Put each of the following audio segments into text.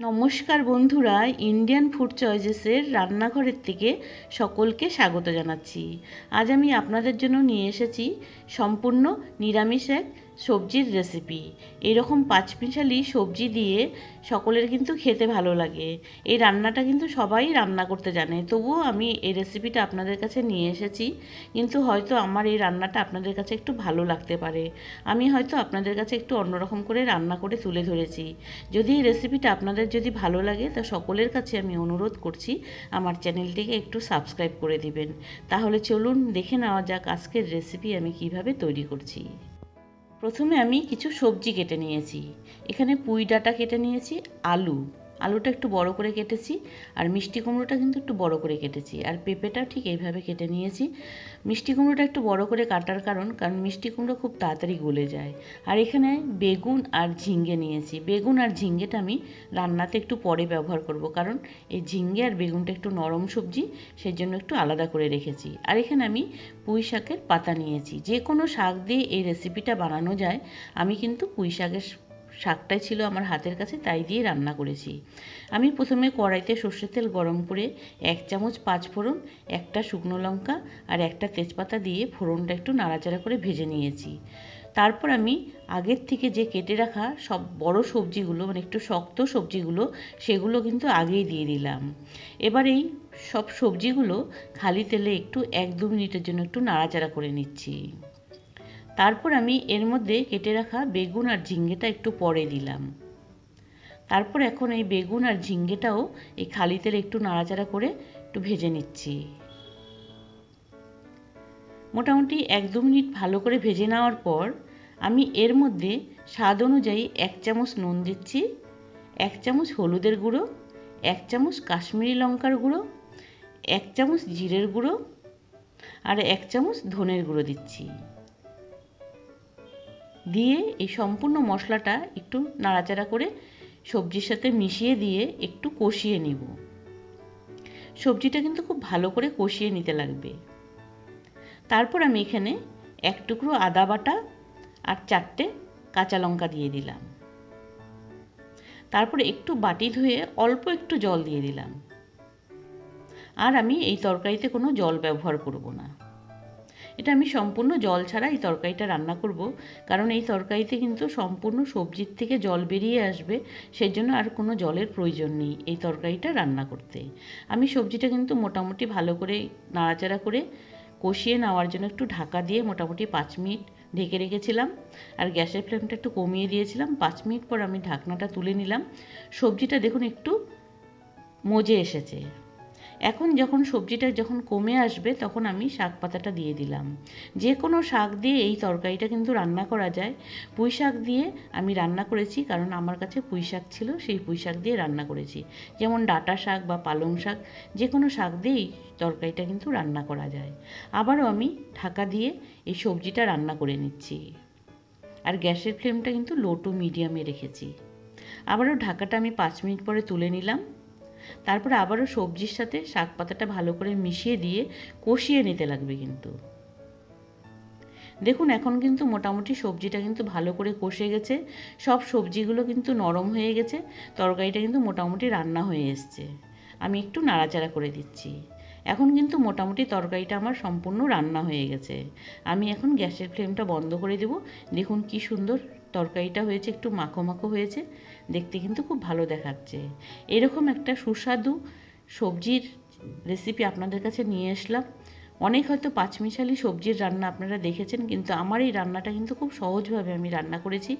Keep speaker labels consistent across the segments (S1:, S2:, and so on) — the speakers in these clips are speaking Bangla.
S1: নমস্কার বন্ধুরা ইন্ডিয়ান ফুড চয়েসেসের রান্নাঘরের থেকে সকলকে স্বাগত জানাচ্ছি। আজ আমি আপনাদের জন্য নিয়ে এসেছি সম্পূর্ণ নিরামিষ এক সবজির রেসিপি এরকম পাঁচমিশালি সবজি দিয়ে সকলের কিন্তু খেতে ভালো লাগে। এই রান্নাটা কিন্তু সবাই রান্না করতে জানে। তবুও আমি এই রেসিপিটা আপনাদের কাছে নিয়ে এসেছি। কিন্তু হয়তো আমার এই রান্নাটা আপনাদের কাছে একটু ভালো লাগতে পারে। আমি হয়তো আপনাদের কাছে একটু অন্যরকম করে রান্না করে তুলে ধরেছি। যদি এই রেসিপিটা আপনাদের যদি ভালো লাগে, তা সকলের কাছে আমি অনুরোধ করছি, আমার চ্যানেলটিকে একটু সাবস্ক্রাইব করে দিবেন। তাহলে চলুন দেখে নেওয়া যাক আজকের রেসিপি আমি কীভাবে তৈরি করছি। প্রথমে আমি কিছু সবজি কেটে নিয়েছি। এখানে পুঁই ডাঁটা কেটে নিয়েছি আলু। আলুটা একটু বড় করে কেটেছি, আর মিষ্টি কুমড়োটা কিন্তু একটু বড় করে কেটেছি, আর পেঁপেটাও ঠিক এইভাবে কেটে নিয়েছি। মিষ্টি কুমড়োটা একটু বড় করে কাটার কারণ কারণ মিষ্টি কুমড়ো খুব তাড়াতাড়ি গলে যায়। আর এখানে বেগুন আর ঝিঙ্গে নিয়েছি। বেগুন আর ঝিঙ্গেটা আমি রান্নাতে একটু পরে ব্যবহার করব, কারণ এই ঝিঙ্গে আর বেগুনটা একটু নরম সবজি সেই জন্য একটু আলাদা করে রেখেছি। আর এখানে আমি পুঁই শাকের পাতা নিয়েছি। যে কোনো শাক দিয়ে এই রেসিপিটা বানানো যায়, আমি কিন্তু পুঁই শাকের শাকটাই ছিল আমার হাতের কাছে, তাই দিয়ে রান্না করেছি। আমি প্রথমে কড়াইতে সর্ষের তেল গরম করে এক চামচ পাঁচ ফোড়ন, একটা শুকনো লঙ্কা আর একটা তেজপাতা দিয়ে ফোড়নটা একটু নাড়াচাড়া করে ভেজে নিয়েছি। তারপর আমি আগের থেকে যে কেটে রাখা সব বড় সবজিগুলো মানে একটু শক্ত সবজিগুলো, সেগুলো কিন্তু আগেই দিয়ে দিলাম। এবার এই সব সবজিগুলো খালি তেলে একটু এক দু মিনিটের জন্য একটু নাড়াচাড়া করে নিচ্ছি। তারপর আমি এর মধ্যে কেটে রাখা বেগুন আর ঝিঙ্গেটা একটু পরে দিলাম। তারপর এখন এই বেগুন আর ঝিঙ্গেটাও এই খালি তেলে একটু নাড়াচাড়া করে একটু ভেজে নিচ্ছি। মোটামুটি এক দু মিনিট ভালো করে ভেজে নেওয়ার পর আমি এর মধ্যে স্বাদ অনুযায়ী এক চামচ নুন দিচ্ছি, এক চামচ হলুদের গুঁড়ো, এক চামচ কাশ্মীরি লঙ্কার গুঁড়ো, এক চামচ জিরের গুঁড়ো আর এক চামচ ধনের গুঁড়ো দিচ্ছি। দিয়ে এই সম্পূর্ণ মশলাটা একটু নাড়াচাড়া করে সবজির সাথে মিশিয়ে দিয়ে একটু কষিয়ে নিব। সবজিটা কিন্তু খুব ভালো করে কষিয়ে নিতে লাগবে। তারপর আমি এখানে এক টুকরো আদা বাটা আর চারটে কাঁচা লঙ্কা দিয়ে দিলাম। তারপর একটু বাটি ধুয়ে অল্প একটু জল দিয়ে দিলাম। আর আমি এই তরকারিতে কোনো জল ব্যবহার করব না। এটা আমি সম্পূর্ণ জল ছাড়া এই তরকারিটা রান্না করব। কারণ এই তরকারিতে কিন্তু সম্পূর্ণ সবজির থেকে জল বেরিয়ে আসবে সেই জন্য আর কোনো জলের প্রয়োজন নেই এই তরকারিটা রান্না করতে। আমি সবজিটা কিন্তু মোটামুটি ভালো করে নাড়াচাড়া করে কষিয়ে নেওয়ার জন্য একটু ঢাকা দিয়ে মোটামুটি পাঁচ মিনিট ঢেকে রেখেছিলাম। আর গ্যাসের ফ্লেমটা একটু কমিয়ে দিয়েছিলাম। পাঁচ মিনিট পর আমি ঢাকনাটা তুলে নিলাম। সবজিটা দেখুন একটু মজে এসেছে। এখন যখন সবজিটা যখন কমে আসবে, তখন আমি শাক পাতাটা দিয়ে দিলাম। যে কোনো শাক দিয়ে এই তরকারিটা কিন্তু রান্না করা যায়। পুঁই শাক দিয়ে আমি রান্না করেছি, কারণ আমার কাছে পুঁই শাক ছিল, সেই পুঁই শাক দিয়ে রান্না করেছি। যেমন ডাটা শাক বা পালং শাক, যে কোনো শাক দিয়েই তরকারিটা কিন্তু রান্না করা যায়। আবারও আমি ঢাকা দিয়ে এই সবজিটা রান্না করে নিচ্ছি। আর গ্যাসের ফ্লেমটা কিন্তু লো টু মিডিয়ামে রেখেছি। আবারও ঢাকাটা আমি পাঁচ মিনিট পরে তুলে নিলাম। তারপরে আবারও সবজির সাথে শাক পাতাটা ভালো করে মিশিয়ে দিয়ে কষিয়ে নিতে লাগবে কিন্তু। দেখুন, এখন কিন্তু মোটামুটি সবজিটা কিন্তু ভালো করে কষে গেছে। সব সবজিগুলো কিন্তু নরম হয়ে গেছে। তরকারিটা কিন্তু মোটামুটি রান্না হয়ে এসছে। আমি একটু নাড়াচাড়া করে দিচ্ছি। এখন কিন্তু মোটামুটি তরকারিটা আমার সম্পূর্ণ রান্না হয়ে গেছে। আমি এখন গ্যাসের ফ্লেমটা বন্ধ করে দেব। দেখুন কি সুন্দর তরকারিটা হয়েছে, একটু মাখো মাখো হয়েছে, দেখতে কিন্তু খুব ভালো দেখাচ্ছে। এরকম একটা সুস্বাদু সবজির রেসিপি আপনাদের কাছে নিয়ে আসলাম। অনেক হয়তো পাঁচমিশালি সবজির রান্না আপনারা দেখেছেন, কিন্তু আমার এই রান্নাটা কিন্তু খুব সহজভাবে আমি রান্না করেছি।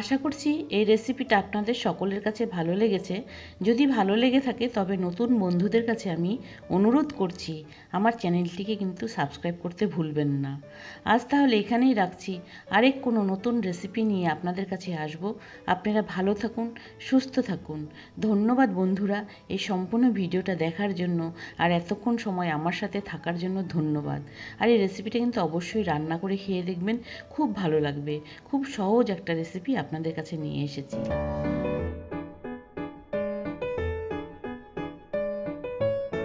S1: আশা করছি এই রেসিপিটা আপনাদের সকলের কাছে ভালো লেগেছে। যদি ভালো লেগে থাকে, তবে নতুন বন্ধুদের কাছে আমি অনুরোধ করছি, আমার চ্যানেলটিকে কিন্তু সাবস্ক্রাইব করতে ভুলবেন না। আজ তাহলে এখানেই রাখছি। আরেক কোনো নতুন রেসিপি নিয়ে আপনাদের কাছে আসব। আপনারা ভালো থাকুন, সুস্থ থাকুন। ধন্যবাদ বন্ধুরা এই সম্পূর্ণ ভিডিওটা দেখার জন্য, আর এতক্ষণ সময় আমার সাথে থাকার জন্য ধন্যবাদ। আর এই রেসিপিটা কিন্তু অবশ্যই রান্না করে খেয়ে দেখবেন, খুব ভালো লাগবে। খুব সহজ একটা রেসিপি আপনাদের কাছে নিয়ে এসেছি।